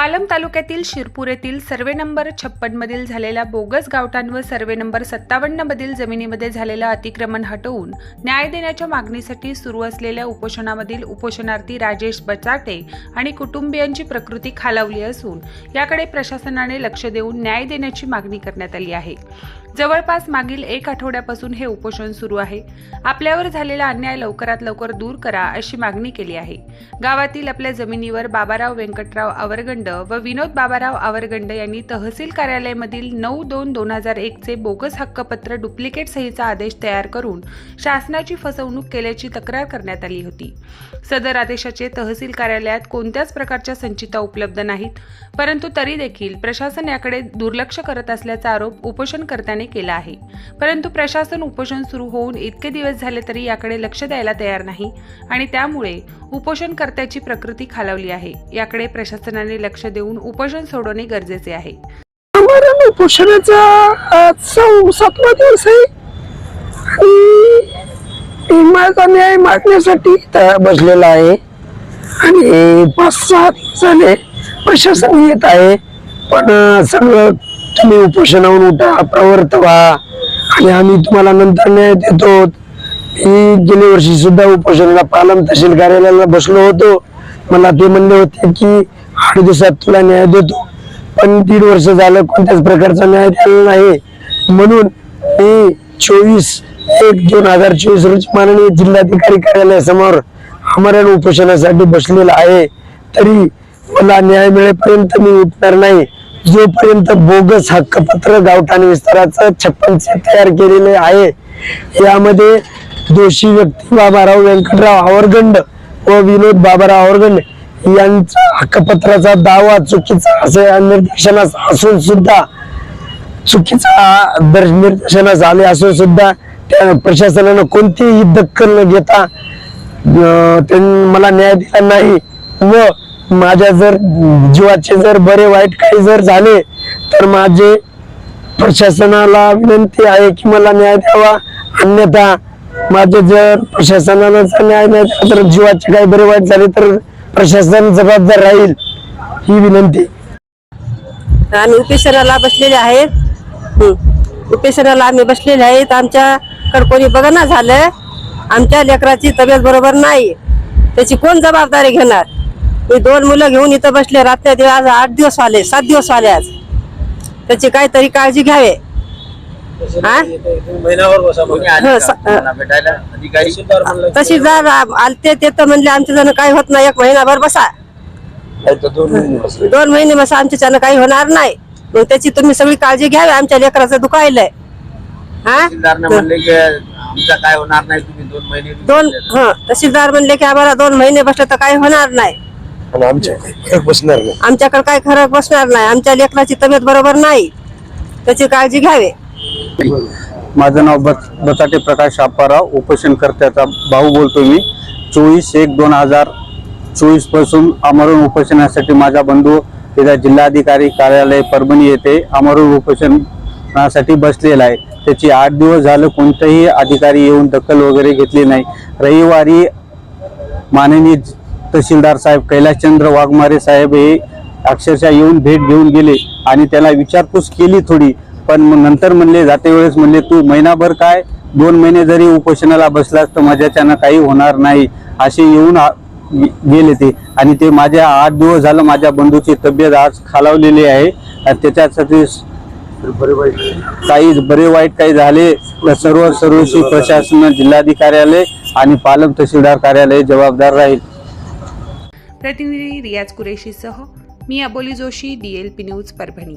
पालम तालुक्यातील शिरपूर येथील survey number छप्पनमधील झालेल्या बोगस गावठाण व सर्वे नंबर सत्तावन्नमधील जमिनीमध्ये झालेलं अतिक्रमण हटवून न्याय देण्याच्या मागणीसाठी सुरू असलेल्या उपोषणामधील उपोषणार्थी राजेश बचाटे आणि कुटुंबियांची प्रकृती खालावली असून याकडे प्रशासनाने लक्ष देऊन न्याय देण्याची मागणी करण्यात आली आहे. जवळपास मागील एक आठवड्यापासून हे उपोषण सुरू आहे. आपल्यावर झालेला अन्याय लवकरात लवकर दूर करा अशी मागणी केली आहे. गावातील आपल्या जमिनीवर बाबाराव व्यंकटराव आवरगंड व विनोद बाबाराव आवरगंड यांनी तहसील कार्यालयामधील नऊ दोन दोन हजार एकचे बोगस हक्कपत्र डुप्लिकेट सहीचा आदेश तयार करून शासनाची फसवणूक केल्याची तक्रार करण्यात आली होती. सदर आदेशाचे तहसील कार्यालयात कोणत्याच प्रकारच्या संचिता उपलब्ध नाहीत परंतु तरी देखील प्रशासन याकडे दुर्लक्ष करत असल्याचा आरोप उपोषणकर्त्याने केला आहे. परंतु प्रशासन उपोषण सुरू होऊन इतके दिवस झाले तरी याकडे लक्ष द्यायला तयार नाही आणि त्यामुळे उपोषणकर्त्याची प्रकृती खालावली आहे. याकडे प्रशासनाने लक्ष लक्ष देऊन उपोषण सोडवणे गरजेचे आहे. उपोषणाचा सातवा दिवस आहे. आणि माझा न्याय मागण्यासाठी इथं बसलेला आहे. आणि पाच सहा झाले प्रशासन येत आहे. पण सगळं तुम्ही उपोषणावरून उठा प्रवर्त व्हा. आणि आम्ही तुम्हाला नंतर न्याय देतो. मी गेल्या वर्षी सुद्धा उपोषणाला पालम तहसील कार्यालयाला बसलो होतो. मला ते म्हणले होते की आठ दिवसात तुला न्याय देतो. पण दीड वर्ष झालं कोणत्याच प्रकारचा न्याय दिला नाही. म्हणून मी चोवीस एक दोन हजार चोवीस रोजी माननीय जिल्हाधिकारी कार्यालयासमोर आमरण उपोषणासाठी बसलेला आहे. तरी मला न्याय मिळेपर्यंत मी उठणार नाही. जोपर्यंत बोगस हक्कपत्र गावठाण विस्ताराचं छप्पन तयार केलेले आहे. यामध्ये दोषी व्यक्ती बाबाराव व्यंकटराव आवरगंड व विनोद बाबाराव आवरगंड यांचा हक्कपत्राचा दावा चुकीचा असे निर्देशनास असून सुद्धा चुकीचा निर्देशनास आले असून सुद्धा त्या प्रशासनानं कोणतीही दखल न घेता मला न्याय दिला नाही व माझ्या जर जीवाचे जर बरे वाईट काही जर झाले तर माझे प्रशासनाला विनंती आहे की मला न्याय द्यावा. अन्यथा माझे जर प्रशासनाला जर न्याय नाही तर जीवाचे काही बरे वाईट झाले तर प्रशासन जबाबदार राहील ही विनंती. आम्ही उपेशनाला बसलेले आहेत. हं. उपेशनाला आम्ही बसलेले आहेत. आमच्याकडे कोणी बघणं झालं. आमच्या लेकराची तब्येत बरोबर नाही. त्याची कोण जबाबदारी घेणार? मी दोन मुलं घेऊन इथं बसले. रात्री आज आठ दिवस आले सात दिवस आले आज. त्याची काहीतरी काळजी घ्यावे. हा? हं, तशी जर आलते ते तर म्हणले आमच्या जण काही होत नाही एक महिनाभर बसा. दोन महिने बसा. आमच्याच्यानं काही होणार नाही. मग त्याची तुम्ही सगळी काळजी घ्यावी आमच्या लेकराचं दुखायलंय. हा? तहसीलदारने म्हणले की आमचा काय होणार नाही तुम्ही दोन महिने दोन ह तहसीलदार म्हणले की आम्हाला दोन महिने बसले तर काही होणार नाही. आणि आमच्या काही फरक बसणार नाही. आमच्याकडे काही खरं बसणार नाही. आमच्या लेकराची तब्येत बरोबर नाही. त्याची काळजी घ्यावी. माझं नाव बच बचाटे प्रकाश आपाराव उपोषणकर्त्याचा भाऊ बोलतो मी. चोवीस एक दोन हजार चोवीसपासून उपोषणासाठी माझा बंधू तिथं जिल्हाधिकारी कार्यालय परभणी येथे आमरण उपोषणासाठी बसलेला आहे. त्याची आठ दिवस झालं कोणताही अधिकारी येऊन दखल वगैरे घेतली नाही. रविवारी माननीय तहसीलदार साहेब कैलासचंद्र वाघमारे साहेब हे अक्षरशः येऊन भेट घेऊन गेले आणि त्याला विचारपूस केली थोडी. पण नंतर म्हणले जाते वेळेस म्हणले तू महिनाभर काय? दोन महिने जरी उपोषणाला बसलास तर माझ्याच्यानं काही होणार नाही. असे येऊन गेले ते. आणि ते माझ्या आठ दिवस झालं माझ्या बंधूची तब्येत आज खालावलेली आहे. आणि त्याच्यासाठी काही बरे वाईट काही झाले तर सर्व सर्वशी प्रशासन जिल्हाधिकार्यालय आणि पालक तहसीलदार कार्यालय जबाबदार राहील. प्रतिनिधी रियाज कुरेशीसह मी अबोली जोशी डीएलपी न्यूज परभणी.